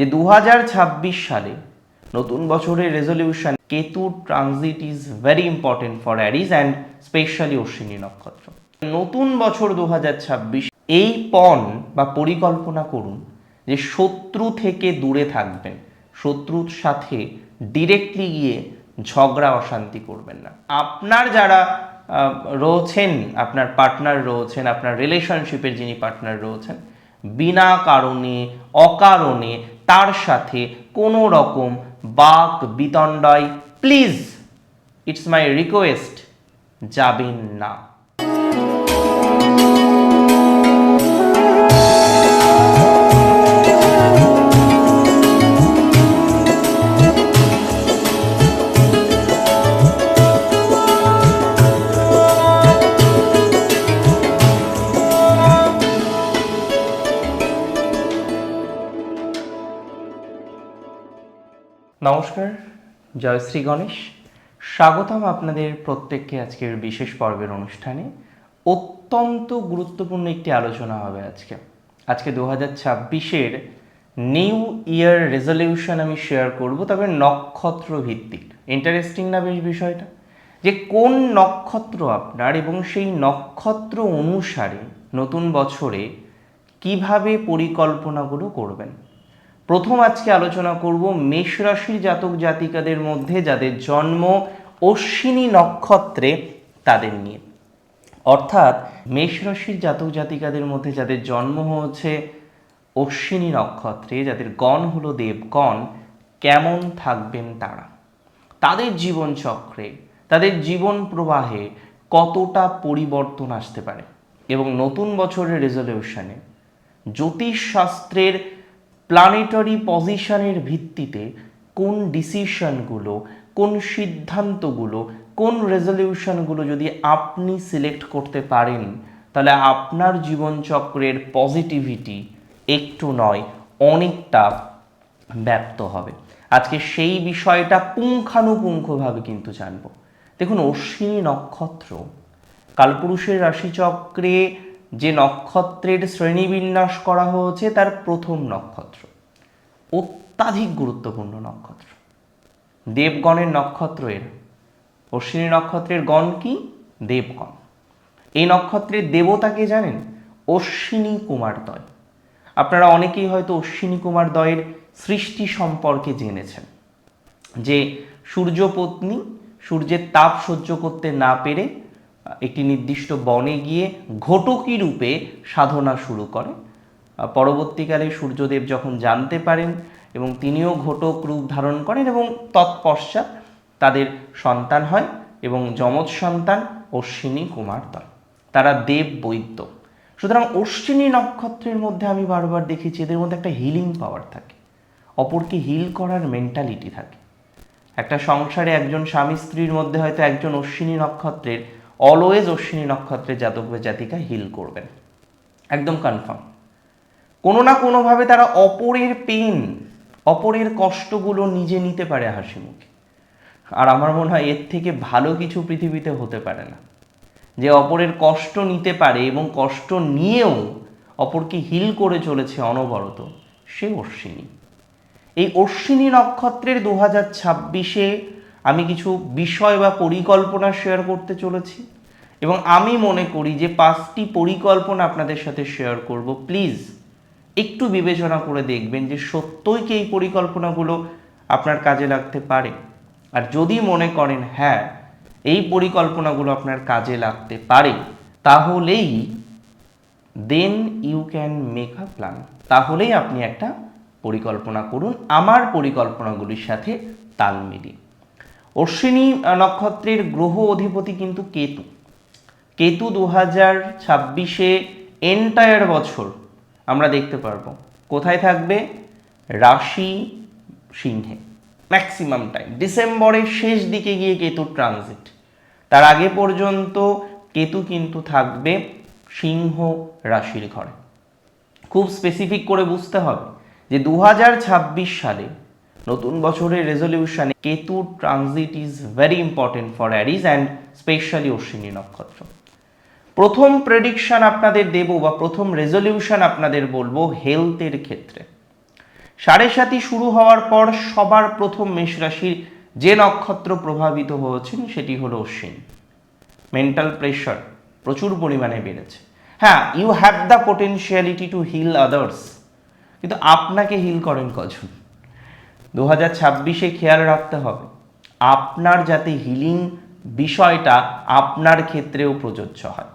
যে দু হাজার ছাব্বিশ সালে নতুন বছরের resolution Ketu transit is very important for Aries and specially Ashwini নক্ষত্র। নতুন বছর দু হাজার ছাব্বিশ, এই পণ বা পরিকল্পনা করুন যে শত্রু থেকে দূরে থাকবেন, শত্রুর সাথে ডিরেক্টলি গিয়ে ঝগড়া, অশান্তি করবেন না। আপনার যারা রয়েছেন, আপনার পার্টনার রয়েছেন, আপনার রিলেশনশিপের যিনি পার্টনার রয়েছেন বিনা কারণে, অকারণে তার সাথে কোনো রকম বাক বিতণ্ডয় প্লিজ ইটস মাই রিকোয়েস্ট যাবেন না। জয় শ্রী গণেশ। স্বাগতম আপনাদের প্রত্যেককে আজকের বিশেষ পর্বের অনুষ্ঠানে। অত্যন্ত গুরুত্বপূর্ণ একটি আলোচনা হবে আজকে। আজকে দু হাজার ছাব্বিশের নিউ ইয়ার রেজলিউশন আমি শেয়ার করব, তবে নক্ষত্র ভিত্তিক। ইন্টারেস্টিং না বেশ বিষয়টা? যে কোন নক্ষত্র আপনার এবং সেই নক্ষত্র অনুসারে নতুন বছরে কীভাবে পরিকল্পনাগুলো করবেন? প্রথম আজকে আলোচনা করব মেষ রাশির জাতক জাতিকাদের মধ্যে যাদের জন্ম অশ্বিনী নক্ষত্রে তাদের নিয়ে। অর্থাৎ মেষ রাশির জাতক জাতিকাদের মধ্যে যাদের জন্ম হয়েছে অশ্বিনী নক্ষত্রে, যাদের গণ হলো দেবগণ কেমন থাকবেন তারা? তাদের জীবনচক্রে, তাদের জীবন প্রবাহে কতটা পরিবর্তন আসতে পারে? এবং নতুন বছরের রেজলিউশনে জ্যোতিষশাস্ত্রের প্ল্যানেটারি পজিশনের ভিত্তিতে কোন ডিসিশনগুলো কোন সিদ্ধান্তগুলো কোন রেজলিউশনগুলো যদি আপনি সিলেক্ট করতে পারেন, তাহলে আপনার জীবনচক্রের পজিটিভিটি একটু নয়, অনেকটা ব্যপ্ত হবে। আজকে সেই বিষয়টা পুঙ্খানুপুঙ্খভাবে কিন্তু জানব। দেখুন অশ্বিনী নক্ষত্র, কালপুরুষের রাশিচক্রে যে নক্ষত্রের শ্রেণীবিন্যাস করা হয়েছে তার প্রথম নক্ষত্র। অত্যাধিক গুরুত্বপূর্ণ নক্ষত্র। দেবগণের নক্ষত্র এর। অশ্বিনী নক্ষত্রের গণ কি? দেবগণ। এই নক্ষত্রের দেবতাকে জানেন? অশ্বিনী কুমার দয়। আপনারা অনেকেই হয়তো অশ্বিনী কুমার দয়ের সৃষ্টি সম্পর্কে জেনেছেন। যে সূর্যপত্নী সূর্যের তাপ সহ্য করতে না পেরে একটি নির্দিষ্ট বনে গিয়ে ঘটকি রূপে সাধনা শুরু করে। পরবর্তীকালে সূর্যদেব যখন জানতে পারেন এবং তিনিও ঘটক রূপ ধারণ করেন এবং তৎপশ্চাৎ তাদের সন্তান হয় এবং যমজ সন্তান অশ্বিনী কুমার দয় তারা দেব বৈদ্য। সুতরাং অশ্বিনী নক্ষত্রের মধ্যে আমি বারবার দেখেছি, এদের মধ্যে একটা হিলিং পাওয়ার থাকে। অপরকে হিল করার মেন্টালিটি থাকে। একটা সংসারে একজন স্বামী স্ত্রীর মধ্যে হয়তো একজন অশ্বিনী নক্ষত্রের অলওয়েজ অশ্বিনী নক্ষত্রের জাতক বা জাতিকা হিল করবেন। একদম কনফার্ম কোনো না কোনোভাবে তারা অপরের পেন অপরের কষ্টগুলো নিজে নিতে পারে হাসি মুখে আর আমার মনে হয় এর থেকে ভালো কিছু পৃথিবীতে হতে পারে না। যে অপরের কষ্ট নিতে পারে এবং কষ্ট নিয়েও অপরকে হিল করে চলেছে অনবরত, সে অশ্বিনী। এই অশ্বিনী নক্ষত্রের দু হাজার ছাব্বিশে আমি কিছু বিষয় বা পরিকল্পনা শেয়ার করতে চলেছি এবং আমি মনে করি যে পাঁচটি পরিকল্পনা আপনাদের সাথে শেয়ার করব। প্লিজ একটু বিবেচনা করে দেখবেন যে সত্যই কি এই পরিকল্পনাগুলো আপনার কাজে লাগতে পারে। আর যদি মনে করেন হ্যাঁ এই পরিকল্পনাগুলো আপনার কাজে লাগতে পারে, তাহলেই then you can make a plan তাহলেই আপনি একটা পরিকল্পনা করুন, আমার পরিকল্পনাগুলির সাথে তাল মিলিয়ে। অশ্বিনী নক্ষত্রের গ্রহ অধিপতি কিন্তু কেতু। কেতু দু হাজার ছাব্বিশে এন্টায়ার বছর আমরা দেখতে পারব। কোথায় থাকবে? রাশি সিংহে। ম্যাক্সিমাম টাইম ডিসেম্বরের শেষ দিকে গিয়ে কেতু ট্রানজিট তার আগে পর্যন্ত কেতু কিন্তু থাকবে সিংহ রাশির ঘরে। খুব স্পেসিফিক করে বুঝতে হবে যে দু হাজার ছাব্বিশ সালে নতুন বছরের রেজলিউশনে Ketu transit is very important for Aries and specially Ashwini নক্ষত্র। প্রথম প্রেডিকশন আপনাদের দেব বা প্রথম রেজলিউশন আপনাদের বলব হেলথের ক্ষেত্রে। সাড়ে সাতি শুরু হওয়ার পর সবার প্রথম মেষ রাশির যে নক্ষত্র প্রভাবিত হয়েছেন সেটি হলো অশ্বিন মেন্টাল প্রেশার প্রচুর পরিমাণে বেড়েছে। হ্যাঁ you have the potentiality to heal others কিন্তু আপনাকে হিল করেন কজন? দু হাজার ছাব্বিশে খেয়াল রাখতে হবে, আপনার যাতে হিলিং বিষয়টা আপনার ক্ষেত্রেও প্রযোজ্য হয়।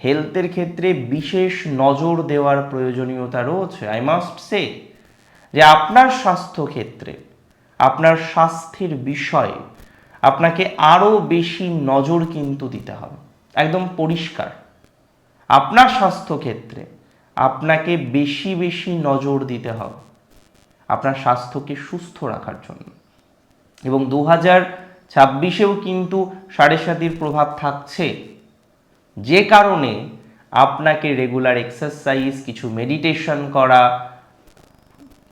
হেলথের ক্ষেত্রে বিশেষ নজর দেওয়ার প্রয়োজনীয়তা রয়েছে আই মাস্ট সে যে আপনার স্বাস্থ্য ক্ষেত্রে, আপনার স্বাস্থ্যের বিষয়ে আপনাকে আরও বেশি নজর কিন্তু দিতে হবে, একদম পরিষ্কার। আপনার স্বাস্থ্য ক্ষেত্রে আপনাকে বেশি বেশি নজর দিতে হবে। আপনার স্বাস্থ্যকে সুস্থ রাখার জন্য। এবং দু হাজার ছাব্বিশেও কিন্তু সাড়ে সাতির প্রভাব থাকছে। যে কারণে আপনাকে রেগুলার এক্সারসাইজ কিছু মেডিটেশন করা,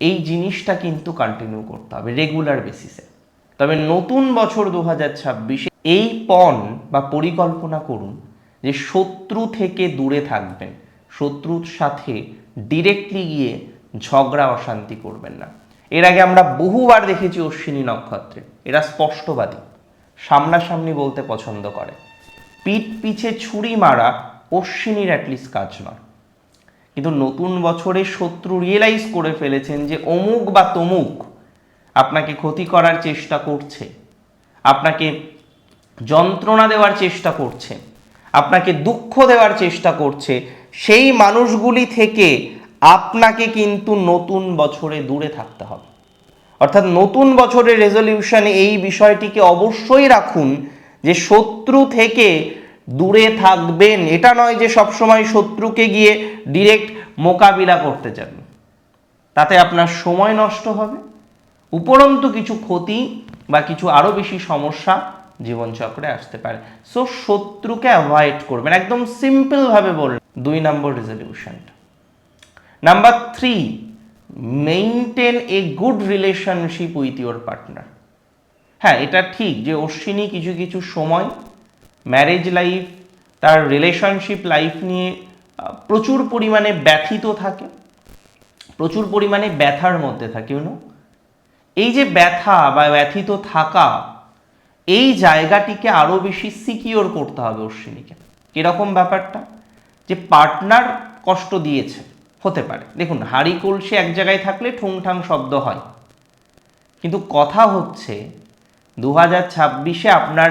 এই জিনিসটা কিন্তু কন্টিনিউ করতে হবে রেগুলার বেসিসে তবে নতুন বছর দু হাজার ছাব্বিশে এই পণ বা পরিকল্পনা করুন যে শত্রু থেকে দূরে থাকবেন, শত্রুর সাথে ডিরেক্টলি গিয়ে ঝগড়া, অশান্তি করবেন না। এর আগে আমরা বহুবার দেখেছি অশ্বিনী নক্ষত্রে। এরা স্পষ্টবাদী, সামনাসামনি বলতে পছন্দ করে। পিঠ পিছে ছুরি মারা অশ্বিনীর অ্যাটলিস্ট কাজ নয়। কিন্তু নতুন বছরে শত্রু রিয়েলাইজ করে ফেলেছেন যে অমুক বা তমুক আপনাকে ক্ষতি করার চেষ্টা করছে, আপনাকে যন্ত্রণা দেওয়ার চেষ্টা করছে, আপনাকে দুঃখ দেওয়ার চেষ্টা করছে, সেই মানুষগুলি থেকে আপনাকে কিন্তু নতুন বছরে দূরে থাকতে হবে। অর্থাৎ নতুন বছরের রেজলিউশনে এই বিষয়টিকে অবশ্যই রাখুন যে শত্রু থেকে দূরে থাকবেন। এটা নয় যে সবসময় শত্রুকে গিয়ে ডিরেক্ট মোকাবিলা করতে যাবেন তাতে আপনার সময় নষ্ট হবে, উপরন্তু কিছু ক্ষতি বা কিছু আরও বেশি সমস্যা জীবনচক্রে আসতে পারে। সো শত্রুকে অ্যাভয়েড করবেন। একদম সিম্পলভাবে বললেন দুই নম্বর রেজলিউশনটা number three maintain a good relationship with your partner হ্যাঁ এটা ঠিক যে অশ্বিনী কিছু কিছু সময় ম্যারেজ লাইফ তার রিলেশনশিপ লাইফ নিয়ে প্রচুর পরিমাণে ব্যথিত থাকে, প্রচুর পরিমাণে ব্যথার মধ্যে থাকে ইউনো এই যে ব্যথা বা ব্যথিত থাকা, এই জায়গাটিকে আরও বেশি সিকিওর করতে হবে অশ্বিনীকে। কীরকম ব্যাপারটা? যে পার্টনার কষ্ট দিয়েছে। হতে পারে। দেখুন হাড়ি কলসি এক জায়গায় থাকলে ঠুংঠাং শব্দ হয়। কিন্তু কথা হচ্ছে দু হাজার ছাব্বিশে আপনার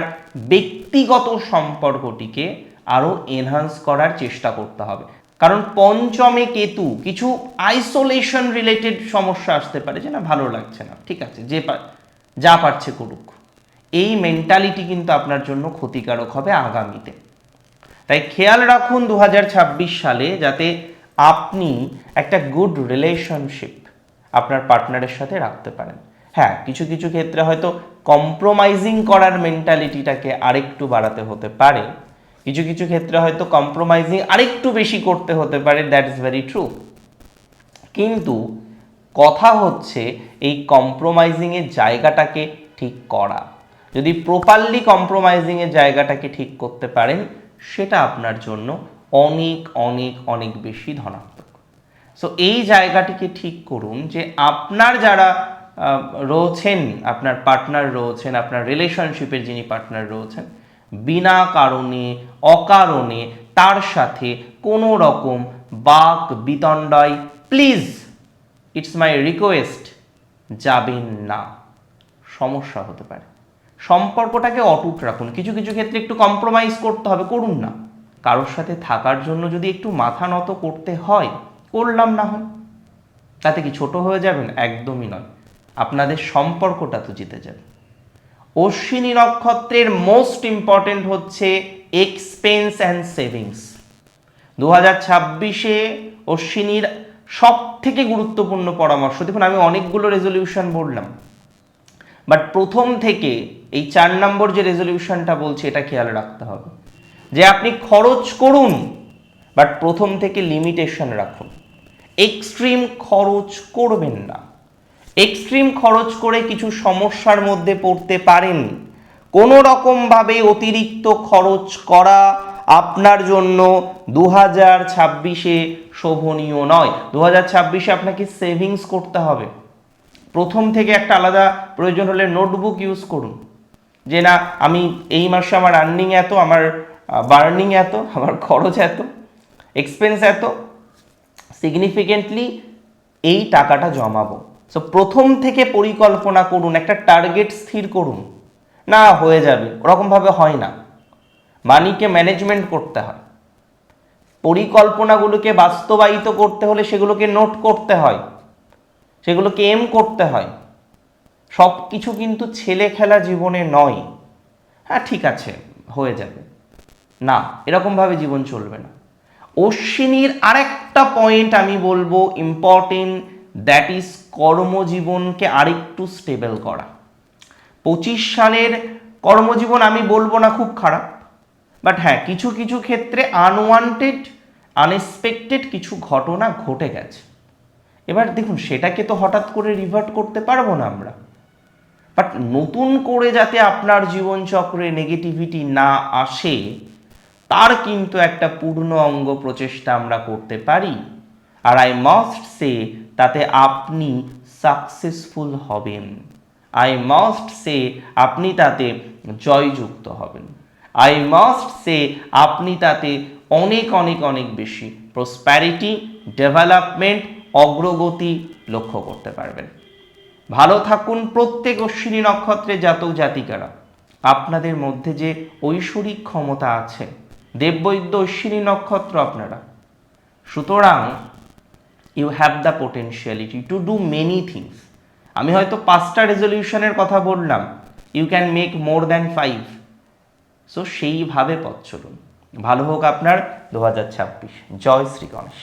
ব্যক্তিগত সম্পর্কটিকে আরও এনহান্স করার চেষ্টা করতে হবে। কারণ পঞ্চমে কেতু কিছু আইসোলেশন রিলেটেড সমস্যা আসতে পারে যে না, ভালো লাগছে না। ঠিক আছে, যে যা পারছে করুক। এই মেন্টালিটি কিন্তু আপনার জন্য ক্ষতিকারক হবে আগামীতে। তাই খেয়াল রাখুন দু হাজার ছাব্বিশ সালে যাতে আপনি একটা গুড রিলেশনশিপ আপনার পার্টনারের সাথে রাখতে পারেন। হ্যাঁ কিছু কিছু ক্ষেত্রে হয়তো কম্প্রোমাইজিং করার মেন্টালিটিটাকে আরেকটু বাড়াতে হতে পারে। কিছু কিছু ক্ষেত্রে হয়তো কম্প্রোমাইজিং আরেকটু বেশি করতে হতে পারে দ্যাট ইজ ভেরি ট্রু কিন্তু কথা হচ্ছে এই কম্প্রোমাইজিংয়ের জায়গাটাকে ঠিক করা। যদি প্রপারলি কম্প্রোমাইজিংয়ের জায়গাটাকে ঠিক করতে পারেন, সেটা আপনার জন্য অনেক অনেক অনেক বেশি ধনাত্মক। সো এই জায়গাটিকে ঠিক করুন যে আপনার যারা রয়েছেন, আপনার পার্টনার রয়েছেন, আপনার রিলেশনশিপের যিনি পার্টনার রয়েছেন, বিনা কারণে, অকারণে তার সাথে কোনো রকম বাক বিতণ্ডায় প্লিজ ইটস মাই রিকোয়েস্ট যাবেন না। সমস্যা হতে পারে। সম্পর্কটাকে অটুট রাখুন। কিছু কিছু ক্ষেত্রে একটু কম্প্রোমাইজ করতে হবে, করুন না। কারোর সাথে থাকার জন্য যদি একটু মাথা নত করতে হয়, করলাম না হয়। তাতে কি ছোট হয়ে যাবেন? একদমই নয়। আপনাদের সম্পর্কটা তো জিতে যাবে। অশ্বিনী নক্ষত্রের মোস্ট ইম্পর্টেন্ট হচ্ছে এক্সপেন্স অ্যান্ড সেভিংস দু হাজার ছাব্বিশে অশ্বিনীর সব থেকে গুরুত্বপূর্ণ পরামর্শ, দেখুন আমি অনেকগুলো রেজলিউশন বললাম বাট প্রথম থেকে এই চার নম্বর যে রেজলিউশনটা বলছে, এটা খেয়াল রাখতে হবে। যে আপনি খরচ করুন বাট প্রথম থেকে লিমিটেশন রাখুন। এক্সট্রিম খরচ করবেন না। এক্সট্রিম খরচ করে কিছু সমস্যার মধ্যে পড়তে পারেন। কোনো রকমভাবে অতিরিক্ত খরচ করা আপনার জন্য দু হাজার ছাব্বিশে শোভনীয় নয়। দু হাজার ছাব্বিশে আপনাকে সেভিংস করতে হবে। প্রথম থেকে একটা আলাদা প্রয়োজন হলে নোটবুক ইউজ করুন। যে না, আমি এই মাসে আমার আর্নিং এত, আমার বার্নিং এত আমার খরচ এত এক্সপেন্স এত সিগনিফিকেন্টলি এই টাকাটা জমাবো। সো প্রথম থেকে পরিকল্পনা করুন, একটা টার্গেট স্থির করুন। না, হয়ে যাবে, ওরকমভাবে হয় না। মানিকে ম্যানেজমেন্ট করতে হয়। পরিকল্পনাগুলোকে বাস্তবায়িত করতে হলে সেগুলোকে নোট করতে হয়। সেগুলোকে এম করতে হয়। সব কিছু কিন্তু ছেলে খেলা জীবনে নয়। হ্যাঁ ঠিক আছে, হয়ে যাবে। না, এরকমভাবে জীবন চলবে না। অশ্বিনীর আরেকটা পয়েন্ট আমি বলব ইম্পর্টেন্ট দ্যাট ইজ কর্মজীবনকে আরেকটু স্টেবল করা। পঁচিশ সালের কর্মজীবন আমি বলব না খুব খারাপ বাট হ্যাঁ কিছু কিছু ক্ষেত্রে আনওয়ান্টেড আনএক্সপেক্টেড কিছু ঘটনা ঘটে গেছে। এবার দেখুন, সেটাকে তো হঠাৎ করে রিভার্ট করতে পারব না আমরা। বাট নতুন করে যাতে আপনার জীবনচক্রে নেগেটিভিটি না আসে তার কিন্তু একটা পূর্ণ অঙ্গ প্রচেষ্টা আমরা করতে পারি। আর আই মাস্ট সে তাতে আপনি সাকসেসফুল হবেন। আই মাস্ট সে আপনি তাতে জয়যুক্ত হবেন। আই মাস্ট সে আপনি তাতে অনেক অনেক অনেক বেশি প্রসপ্যারিটি ডেভেলপমেন্ট অগ্রগতি লক্ষ্য করতে পারবেন। ভালো থাকুন প্রত্যেক অশ্বিনী নক্ষত্রের জাতক জাতিকারা আপনাদের মধ্যে যে ঐশ্বরিক ক্ষমতা আছে দেববৈদ্য অশ্বিনী নক্ষত্র আপনারা। সুতরাং you have the potentiality to do many things আমি হয়তো পাঁচটা রেজলিউশনের কথা বললাম। You can make more than five so সেইভাবে পথ চলুন। ভালো হোক আপনার দু হাজার ছাব্বিশ। জয় শ্রী গণেশ।